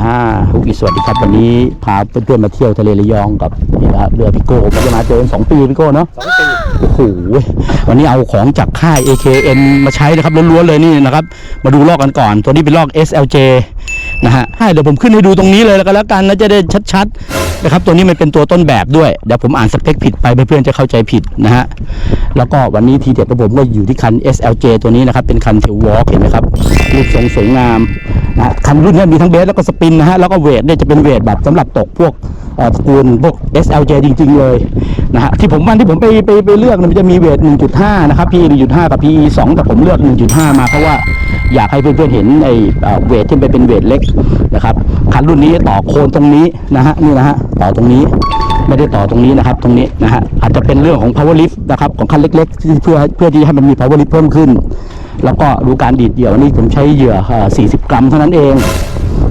ฮ่าฮุกิสวัสดีครับวันนี้พาเพื่อนๆมาเที่ยวทะเลระยองกับนี่นะครับเรือพิโก้ผมจะมาเจอกันสองปีพิโก้เนาะสองปีโอ้โหวันนี้เอาของจากค่าย AKN มาใช้นะครับล้วนๆเลยนี่นะครับ มาดูลอกกันก่อน ตัวนี้เป็นลอก SLJ นะฮะให้เดี๋ยวผมขึ้นให้ดูตรงนี้เลยแล้วกันแล้วกันนะจะได้ชัดๆ นะครับตัวนี้มันเป็นตัวต้นแบบด้วยเดี๋ยวผมอ่านสเปคผิดไปเพื่อนๆจะเข้าใจผิดนะฮะแล้วก็วันนี้ทีเด็ดของผมก็อยู่ที่คัน SLJ ตัวนี้นะครับเป็นคันเทลวอล์กเห็นไหมครับรูปทรงสวยงามนะฮะคันรุ่นนี้มีทั้งเบสแล้วก็สปินนะฮะแล้วก็เวทเนี่ยจะเป็นเวทแบบสำหรับตกพวกเอ่อตระกูลพวก SLJ จริง ๆ เลยนะฮะที่ผมวันที่ผมไปไปไปเลือกเนี่ยมันจะมีเวท 1.5 นะครับ PE 1.5 กับ PE 2 แต่ผมเลือก 1.5 มาเพราะว่า อยากให้เพื่อนๆเห็นไอ้เวทที่มันเป็นเวทเล็กนะครับคันรุ่นนี้ต่อโคนตรงนี้นะฮะนี่นะฮะต่อตรงนี้ไม่ได้ต่อตรงนี้นะครับ ตรงนี้นะฮะอาจจะเป็นเรื่องของ power lift นะครับของคันเล็กๆ เพื่อเพื่อที่ให้มันมี power lift เพิ่มขึ้น แล้วก็ดูการดีดเหยื่อนนี้ผมใช้เหยื่อเอ่อ 40 กรัมเท่านั้นเอง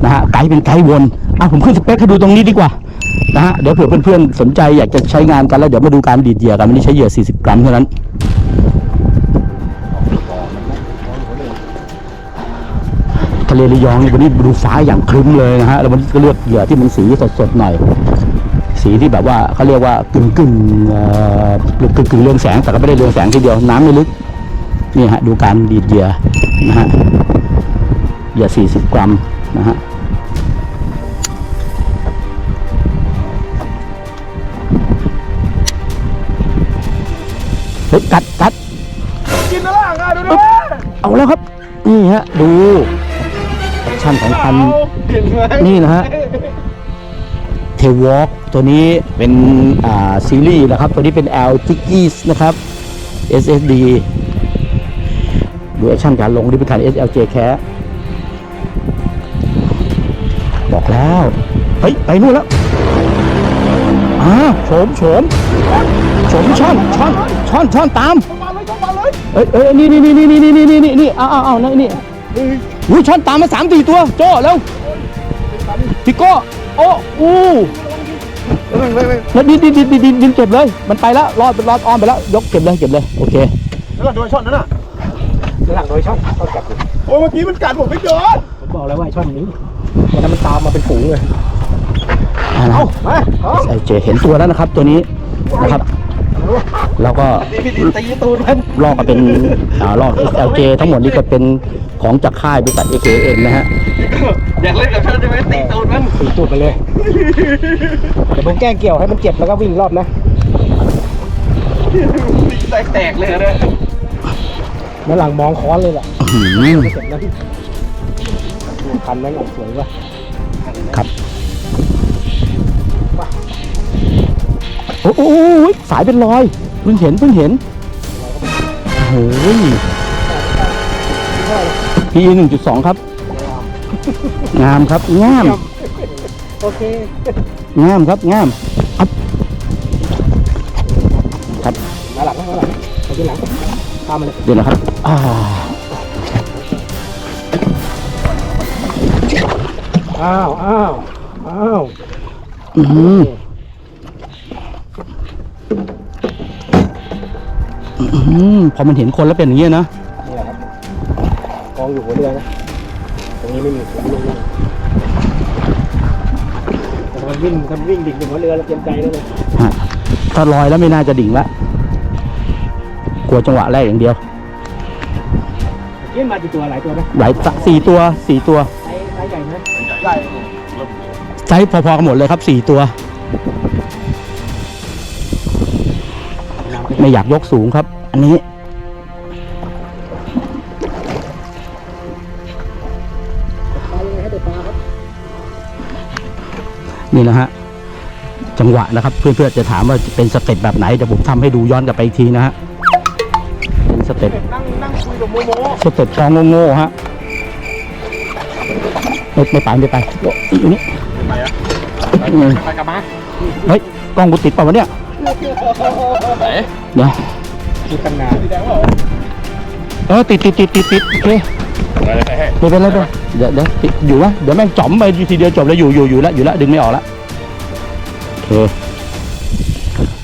นะฮะไกด์เป็นไกด์วนอะผมขึ้นสเปคให้ดูตรงนี้ดีกว่านะฮะเดี๋ยวเผื่อเพื่อนๆสนใจอยากจะใช้งานกันแล้วเดี๋ยวมาดูการดีดเหยื่อกันวันนี้ใช้เหยื่อ 40 กรัมเท่านั้น ทะเลระยองนี่วันนี้ดูฟ้าอย่างครึ้มเลยนะฮะแล้ววันนี้ก็เลือกเหยื่อที่มันสีสดๆหน่อย สีที่แบบว่าเขาเรียกว่ากึ่งกึ่งๆเอ่อกึ่งกึ่งๆเรืองแสงแต่ก็ไม่ได้เรืองแสงทีเดียวน้ำไม่ลึกนี่ฮะดูการดีดเหยื่อนะฮะเหยื่อ40 กรัมนะฮะเฮ้ยกัดกัดกินแล้วล่ะงานดูดิเอาแล้วครับ นี่ฮะ ดูแอค ชั่นของคันเห็นไหมนี่นะฮะเทวอล์กตัวนี้เป็นอ่าซีรีส์นะครับ ตัวนี้เป็น L t i k i s นะครับ SSD ดูแอคชั่นการลงที่เป็นคัน SLJ Cat บอกแล้ว เฮ้ย ไปนู่นแล้วอ่าโฉมโฉมโฉมช่อนช่อนช่อนช่อนตามมาเลยเข้ามาเลยเอ้ยเอ้ยนี่นี่นี่นี่นี่นี่นี่นี่นี่เอาเอาเอานี่นี่ อุ้ยช้อนตามมาสามสี่ตัวโจ้แล้วพี่โก้โอ้อู้ไม่ไม่ไม่แล้วดินดินดินดินดินเก็บเลย มันไปแล้วรอดรอดออมไปแล้ว ยกเก็บเลยเก็บเลยโอเคแล้วหลังโดยช่อนนั่นน่ะหลังโดยช่องต้องจับโอ้เมื่อกี้มันกัดผมไม่โดนผมบอกแล้วว่าไอ้ช่องนี้วันนั้นมันตามมาเป็นฝูงเลยเอาละมาเอาใส่เจเห็นตัวแล้วนะครับ ตัวนี้นะครับ แล้วก็พี่ตีตูนมันลอกก็เป็นอ่าลอก SLJ ทั้งหมดนี่ก็เป็นของจากค่ายบริษัท AKN นะฮะอยากเล่นกับช่อนใช่ไหมตีตูนมันตีตูดไปเลยเดี๋ยวผมแกล้งเกี่ยวให้มันเจ็บแล้วก็วิ่งรอบนะตีแตกแตกเลยนะแล้วหลังมองค้อนเลยแหละอื้อหือเจ็บนะคันแม่งออกสวยว่ะ ครับ อ้โหสายเป็นรอยเพิ่งเห็นเพิ่งเห็นโอ้โหพีหนึ่งจุดสองครับ งามครับงามโอเคงามครับงามอัพครับมาหลังมาหลังมาที่หลังตามมาเลยเดี๋ยวนะครับอ่าอ้าวอ้าวอ้าวอืม มพอมันเห็นคนแล้วเป็นอย่างเงี้ยนะนี่แหละครับกองอยู่หัวเรือนะตรงนี้ไม่มีตรงนี้ไม่มีแต่มันวิ่งถ้าวิ่งดิ่งถึงหัวเรือเราเตรียมใจได้เลยฮะถ้าลอยแล้วไม่น่าจะดิ่งละกลัวจังหวะแรกอย่างเดียวเยี่ยมมากี่ตัวหลายตัวนะหลายสะสี่ตัวสี่ตัวไซส์ไซส์ใหญ่ไหมใหญ่ไซส์พอๆกันหมดเลยครับสี่ตัว ไม่อยากยกสูงครับ อันนี้ปลายังไงให้เด็ดปลาครับนี่นะฮะ จังหวะนะครับ เพื่อนๆจะถามว่าเป็นสเต็ปแบบไหนเดี๋ยวผมทำให้ดูย้อนกลับไปอีกทีนะฮะ เป็นสเต็ปนั่งนั่งคุยกับโมโมสเต็ปกองโง่ๆฮะไม่ไม่ไปไม่ไปโอ้ยอยู่นี่ไปอะอืมไปกับมาเฮ้ยกล้องกูติดเปล่าวะเนี่ยไหนเดี๋ยว คิดตั้งนานสีแดงเปล่าเออติดติดติดติดติดโอเคไม่เป็นไรไม่เป็นไรเดี๋ยวเดี๋ยวติดอยู่วะเดี๋ยวแม่งจ่อมไปทีเดียวจบแล้วอยู่อยู่อยู่แล้วอยู่แล้วดึงไม่ออกแล้วโอเค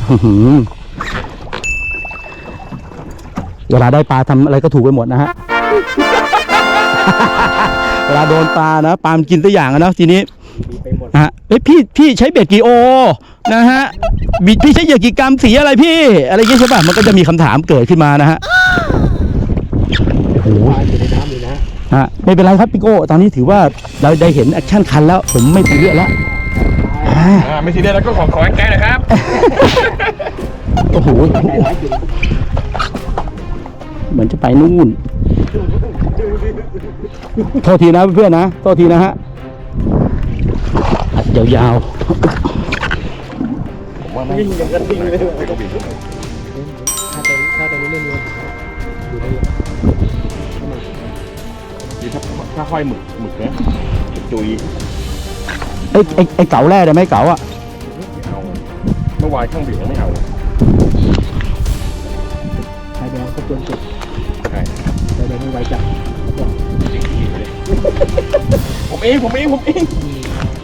อื้อเวลาได้ปลาทำอะไรก็ถูกไปหมดนะฮะเวลาโดนปลานะปลามกินตัวอย่างนะทีนี้ มีไปหมดฮะเอ้ยพี่พี่ใช้เบ็ดกี่โอนะฮะบิพี่ใช้เหยื่อกี่กรัมสีอะไรพี่ อะไรอย่างเงี้ยใช่ป่ะมันก็จะมีคำถามเกิดขึ้นมานะฮะโอ้โหปลาอยู่ในน้ำอยู่นะฮะไม่เป็นไรครับพี่โก้ตอนนี้ถือว่าเราได้เห็นแอคชั่นคันแล้ว ผมไม่ตีเรียแล้วอ่าอ่าไม่ทีเดียวแล้วก็ขอขอแก้นะครับ โอ้โหใจร้ายจริงเหมือนจะไปนู่นโทษทีนะเพื่อนๆนะโทษทีนะฮะอัด ยาวๆผมว่าไม่วิ่งอย่างกันวิ่งเลยไม่ต้องบินถ้าตรงถ้าตรงนี้ไม่มีอยู่ได้นี่ถ้าถ้าห้อยหมึกหมึกนะจุยไอ้ไอ้ไอ้เก๋าแร่ได้ไหมเก๋าอะเอาเมื่อวานข้างบินยังไม่เอาชายแดนก็เตือนจุดใช่ชายแดนไม่ไว้จับผมเองผมเองผมเอง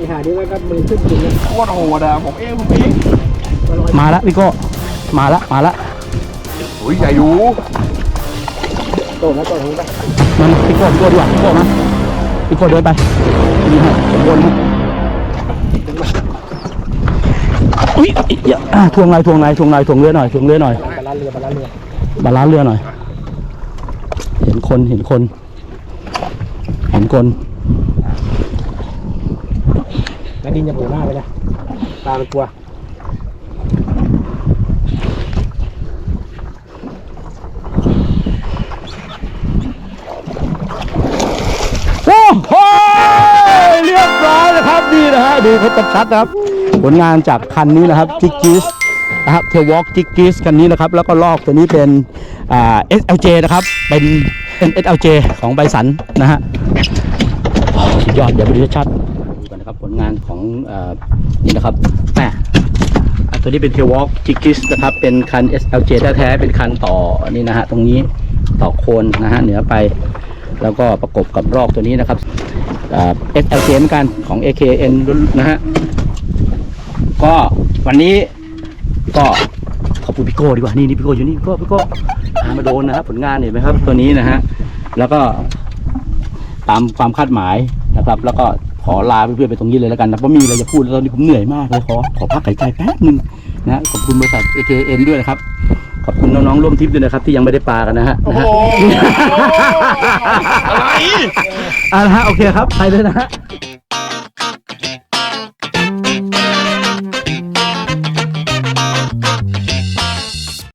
หานี่ว่าก็มือขึ้นจริงนะโคตรโหดอะผมเองผมเองก็ร้อยมาละพี่โก้มาละมาละโอ้ยใหญ่อยู่โตนะโตลงไปมันพี่โก้พี่โก้ดีกว่าพี่โก้มาพี่โก้เดินไปนี่ฮะผมวนฮะอุ้ยอย่าอะทวงไรทวงไรทวงไรทวงเรือหน่อยทวงเรือหน่อยบาลานซ์เรือบาลานซ์เรือบาลานซ์เรือหน่อย เห็นคนเห็นคน เห็นคน แล้วดินจะโผล่หน้าไปนะปลามันกลัวโอ้โหเรียบร้อยนะครับนี่นะฮะดูเขาชัดๆนะครับ ผลงานจากคันนี้นะครับจิกกิสนะครับเทวอล์กจิกกิสคันนี้นะครับ แล้วก็ลอกตัวนี้เป็นอ่า SLJ นะครับ เป็นเป็น SLJ ของไบสันนะฮะโอ้สุดยอดเดี๋ยวไปดูชัดๆ ลงานของอนี่นะครับแหมอะตัวนี้เป็นเทวอล์กจิกกิสนะครับ เป็นคัน SLJ แท้ๆเป็นคันต่อนี่นะฮะตรงนี้ต่อโคนนะฮะเหนือไปแล้วก็ประกบกับรอกตัวนี้นะครับอ่า SLJ เหมือนกันของ AKN นะฮะก็วันนี้ก็ขอบคุณพี่โก้ดีกว่านี่นี่พี่โก้อยู่นี่พี่โก้พี่โก้หามาโดนนะครับผลงานเห็นไหมครับตัวนี้นะฮะแล้วก็ตามความคาดหมายนะครับ แล้วก็ ขอลาเพื่อนๆไปตรงนี้เลยแล้วกันนะเพราะมีอะไรจะพูดแล้วตอนนี้ผมเหนื่อยมากเลยขอขอพักหายใจแป๊บนึงนะขอบคุณบริษัท AKN ด้วยนะครับ ขอบคุณน้องๆร่วมทริปด้วยนะครับ ที่ยังไม่ได้ปลากันนะฮะโอ้นะโหฮะอะไรอ่านะฮะโอเคครับไปเลยนะฮะ